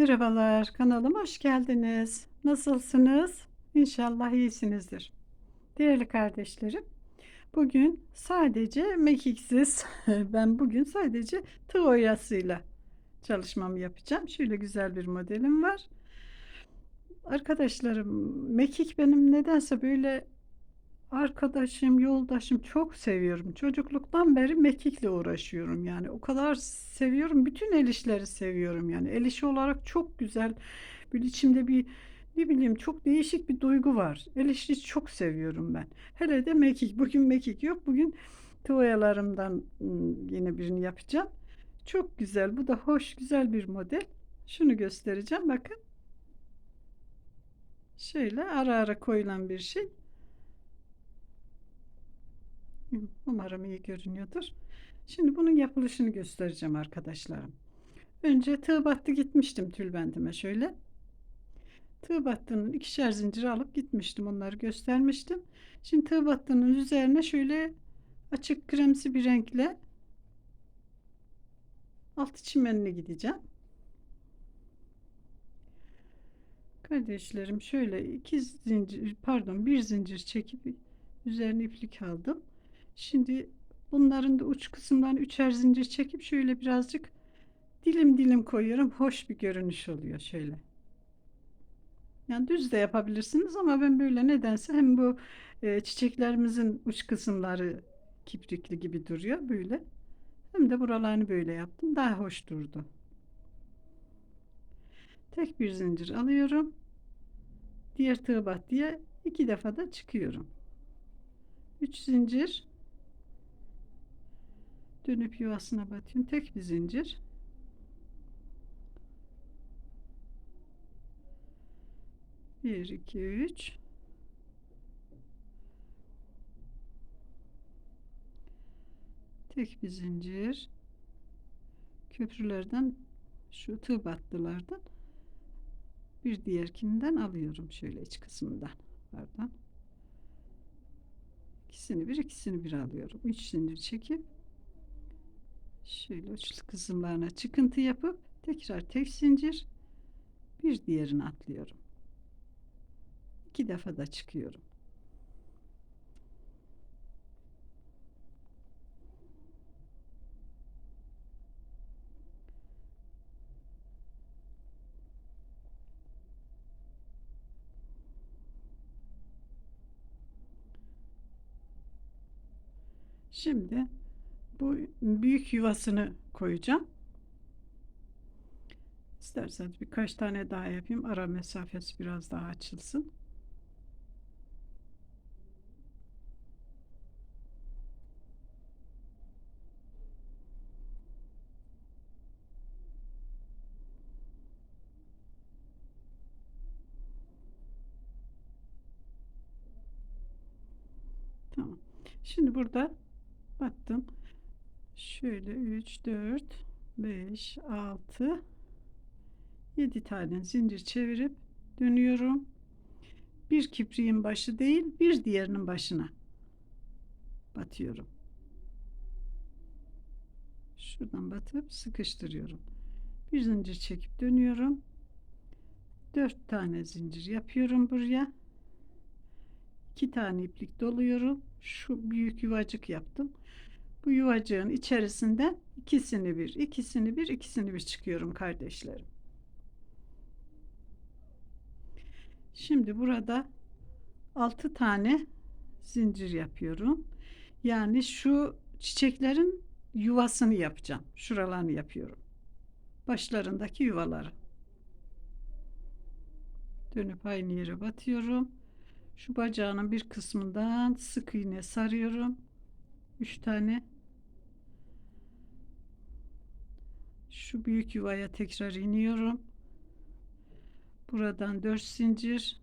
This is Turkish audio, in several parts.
Merhabalar, kanalıma hoş geldiniz. Nasılsınız? İnşallah iyisinizdir. Değerli kardeşlerim, bugün sadece mekiksiz, ben bugün sadece tığ oyasıyla çalışmamı yapacağım. Şöyle güzel bir modelim var. Arkadaşlarım, mekik benim nedense böyle arkadaşım, yoldaşım çok seviyorum. Çocukluktan beri mekikle uğraşıyorum yani. O kadar seviyorum. Bütün el işleri seviyorum yani. El işi olarak çok güzel. Böyle içimde bir ne bileyim çok değişik bir duygu var. El işi çok seviyorum ben. Hele de mekik. Bugün mekik yok. Bugün tuvayalarımdan ım, yine birini yapacağım. Çok güzel. Bu da hoş, güzel bir model. Şunu göstereceğim. Bakın. Şöyle ara ara koyulan bir şey. Umarım iyi görünüyordur. Şimdi bunun yapılışını göstereceğim arkadaşlarım. Önce tığ battı gitmiştim tülbentime şöyle. Tığ battının ikişer zincir alıp gitmiştim. Onları göstermiştim. Şimdi tığ battının üzerine şöyle açık kremsi bir renkle altı çimenine gideceğim. Kardeşlerim şöyle iki zincir pardon bir zincir çekip üzerine iplik aldım. Şimdi bunların da uç kısımdan üçer zincir çekip şöyle birazcık dilim dilim koyuyorum. Hoş bir görünüş oluyor şöyle. Yani düz de yapabilirsiniz ama ben böyle nedense hem bu e, çiçeklerimizin uç kısımları kiprikli gibi duruyor böyle. Hem de buralarını böyle yaptım. Daha hoş durdu. Tek bir zincir alıyorum. Diğer tığ battıya iki defa da çıkıyorum. Üç zincir dönüp yuvasına batıyorum. Tek bir zincir. Bir, iki, üç. Tek bir zincir. Köprülerden şu tığ battılardan bir diğerkinden alıyorum şöyle iç kısmından. Pardon. İkisini bir ikisini bir alıyorum. Üç zincir çekip şöyle uçlu kısımlarına çıkıntı yapıp tekrar tek zincir bir diğerini atlıyorum. İki defa da çıkıyorum. Şimdi bu büyük yuvasını koyacağım. İsterseniz birkaç tane daha yapayım. Ara mesafesi biraz daha açılsın. Tamam. Şimdi burada battım. Şöyle 3, 4, 5, 6, 7 tane zincir çevirip dönüyorum. Bir kipriğin başı değil, bir diğerinin başına batıyorum. Şuradan batıp sıkıştırıyorum. Bir zincir çekip dönüyorum. 4 tane zincir yapıyorum buraya. 2 tane iplik doluyorum. Şu büyük yuvacık yaptım. Bu yuvacığın içerisinden ikisini bir, ikisini bir, ikisini bir çıkıyorum kardeşlerim. Şimdi burada 6 tane zincir yapıyorum. Yani şu çiçeklerin yuvasını yapacağım. Şuralarını yapıyorum. Başlarındaki yuvaları. Dönüp aynı yere batıyorum. Şu bacağının bir kısmından sık iğne sarıyorum. 3 tane. Şu büyük yuvaya tekrar iniyorum. Buradan 4 zincir.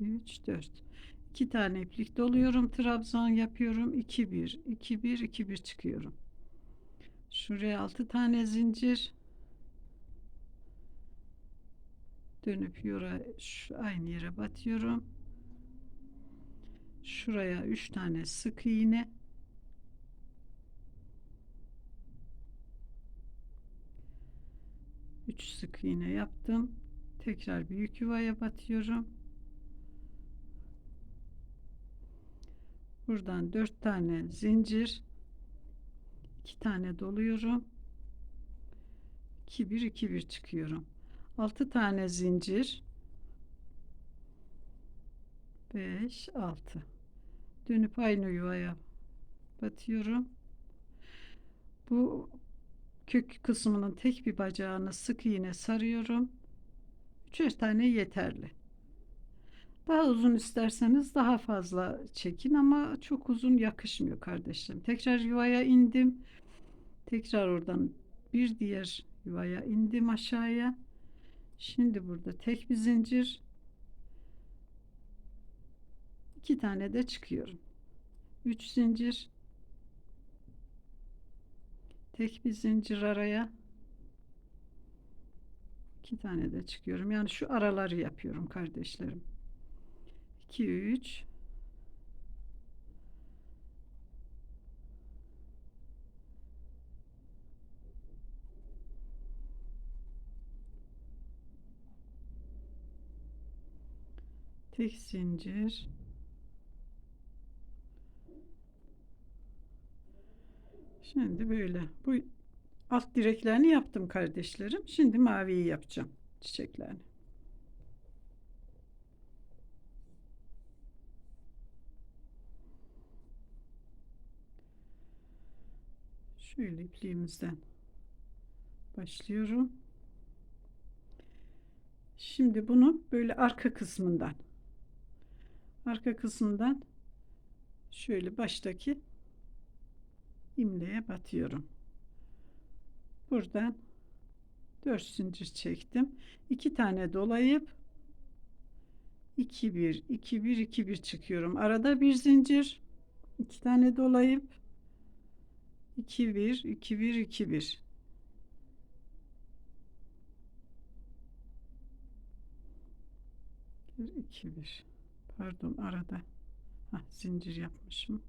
Üç, dört. İki tane iplik doluyorum. Trabzan yapıyorum. 2 1 2 1 2 1 çıkıyorum. Şuraya altı tane zincir. dönüp yora şu aynı yere batıyorum. Şuraya 3 tane sık iğne. Üç sık iğne yaptım. Tekrar büyük yuvaya batıyorum. Buradan dört tane zincir, iki tane doluyorum. 2 1 2 1 çıkıyorum. 6 tane zincir 5 6 dönüp aynı yuvaya batıyorum. Bu kök kısmının tek bir bacağını sık iğne sarıyorum. Üçer tane yeterli. Daha uzun isterseniz daha fazla çekin ama çok uzun yakışmıyor kardeşlerim. Tekrar yuvaya indim. Tekrar oradan bir diğer yuvaya indim aşağıya. Şimdi burada tek bir zincir. iki tane de çıkıyorum. Üç zincir. Tek bir zincir araya. iki tane de çıkıyorum. Yani şu araları yapıyorum kardeşlerim. 2 3 tek zincir Şimdi böyle bu alt direklerini yaptım kardeşlerim. Şimdi maviyi yapacağım çiçeklerini. Şöyle ipliğimizden başlıyorum. Şimdi bunu böyle arka kısmından arka kısmından şöyle baştaki imleğe batıyorum. Buradan 4 zincir çektim. 2 tane dolayıp 2 1 2 1 2 1 çıkıyorum. Arada bir zincir 2 tane dolayıp 2 1 2 1 2 1 2 1 pardon arada. Hah, zincir yapmışım.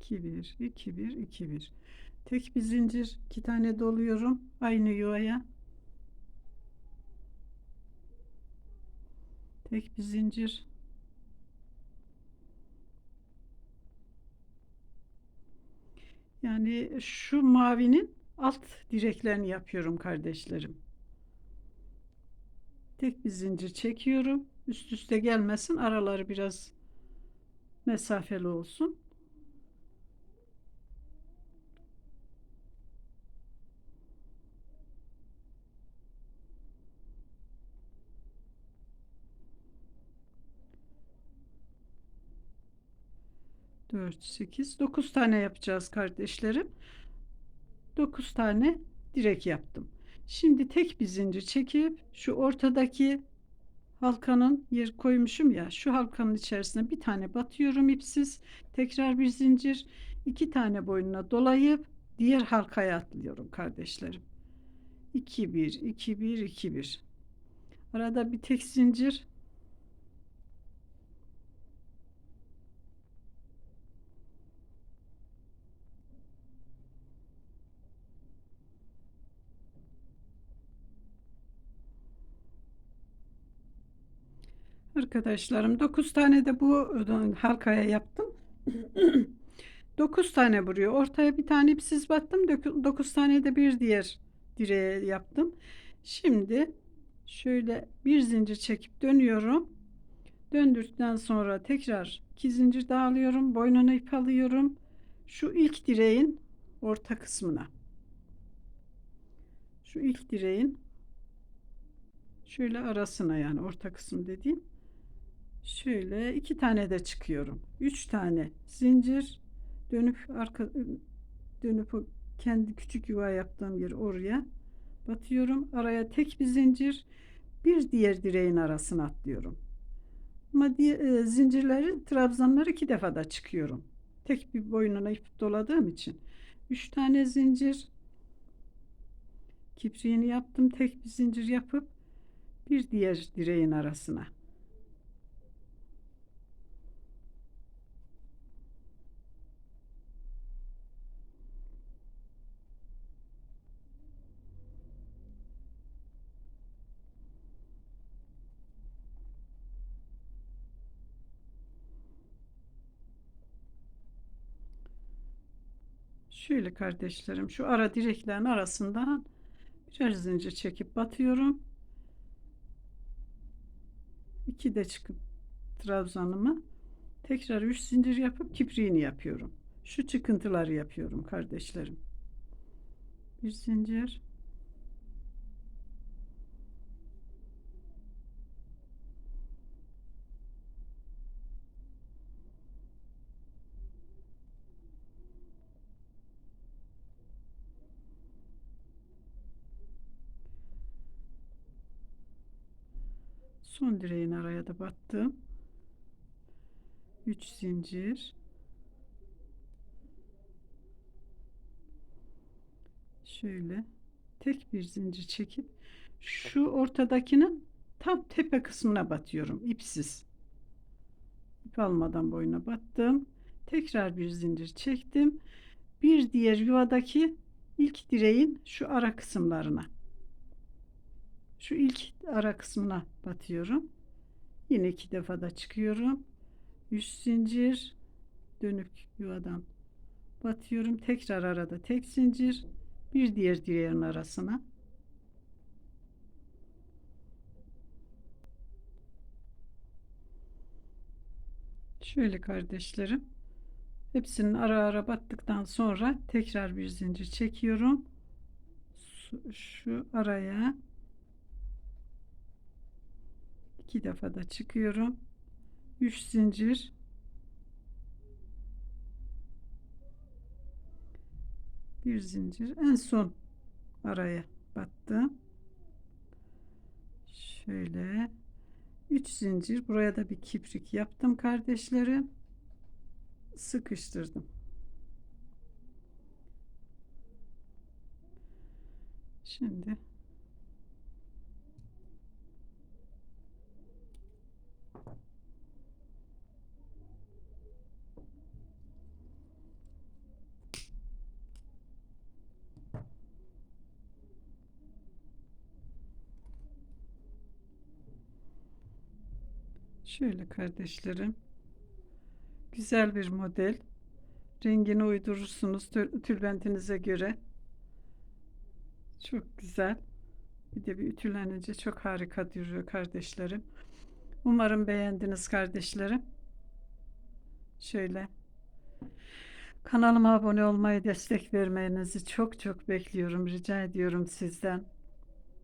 2 1 2 1 2 1 tek bir zincir iki tane doluyorum aynı yuvaya. Tek bir zincir. Yani şu mavinin alt direklerini yapıyorum kardeşlerim tek bir zincir çekiyorum üst üste gelmesin araları biraz mesafeli olsun Dört, sekiz, dokuz tane yapacağız kardeşlerim. Dokuz tane direk yaptım. Şimdi tek bir zincir çekip şu ortadaki halkanın yer koymuşum ya şu halkanın içerisine bir tane batıyorum ipsiz. Tekrar bir zincir iki tane boynuna dolayıp diğer halkaya atlıyorum kardeşlerim. 2 1 2 1 2 1 arada bir tek zincir Arkadaşlarım 9 tane de bu halkaya yaptım. 9 tane buraya. Ortaya bir tane ipsiz battım. 9 tane de bir diğer direğe yaptım. Şimdi şöyle bir zincir çekip dönüyorum. Döndükten sonra tekrar iki zincir daha alıyorum. Boynuna ip alıyorum. Şu ilk direğin orta kısmına. Şu ilk direğin şöyle arasına yani orta kısım dediğim şöyle iki tane de çıkıyorum. Üç tane zincir dönüp arka dönüp kendi küçük yuva yaptığım yer oraya batıyorum. Araya tek bir zincir bir diğer direğin arasına atlıyorum. Ama diye, e, zincirleri trabzanları iki defa da çıkıyorum. Tek bir boynuna ip doladığım için. Üç tane zincir kipriğini yaptım. Tek bir zincir yapıp bir diğer direğin arasına. Şöyle kardeşlerim şu ara direklerin arasından birer zincir çekip batıyorum. İki de çıkıp trabzanımı tekrar üç zincir yapıp kipriğini yapıyorum. Şu çıkıntıları yapıyorum kardeşlerim. Bir zincir. Son direğin araya da battım. 3 zincir. Şöyle tek bir zincir çekip şu ortadakinin tam tepe kısmına batıyorum ipsiz. İp almadan boyuna battım. Tekrar bir zincir çektim. Bir diğer yuvadaki ilk direğin şu ara kısımlarına. Şu ilk ara kısmına batıyorum. Yine iki defa da çıkıyorum. Üç zincir dönük yuvadan batıyorum. Tekrar arada tek zincir bir diğer direğin arasına. Şöyle kardeşlerim. Hepsinin ara ara battıktan sonra tekrar bir zincir çekiyorum. Şu araya iki defa da çıkıyorum. 3 zincir bir zincir en son araya battım. Şöyle 3 zincir buraya da bir kiprik yaptım kardeşlerim. Sıkıştırdım. Şimdi Şöyle kardeşlerim. Güzel bir model. Rengini uydurursunuz tül- tülbentinize göre. Çok güzel. Bir de bir ütülenince çok harika duruyor kardeşlerim. Umarım beğendiniz kardeşlerim. Şöyle. Kanalıma abone olmayı, destek vermenizi çok çok bekliyorum. Rica ediyorum sizden.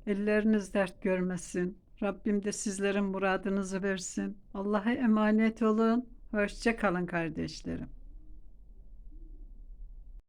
Elleriniz dert görmesin. Rabbim de sizlerin muradınızı versin. Allah'a emanet olun. Hoşça kalın kardeşlerim.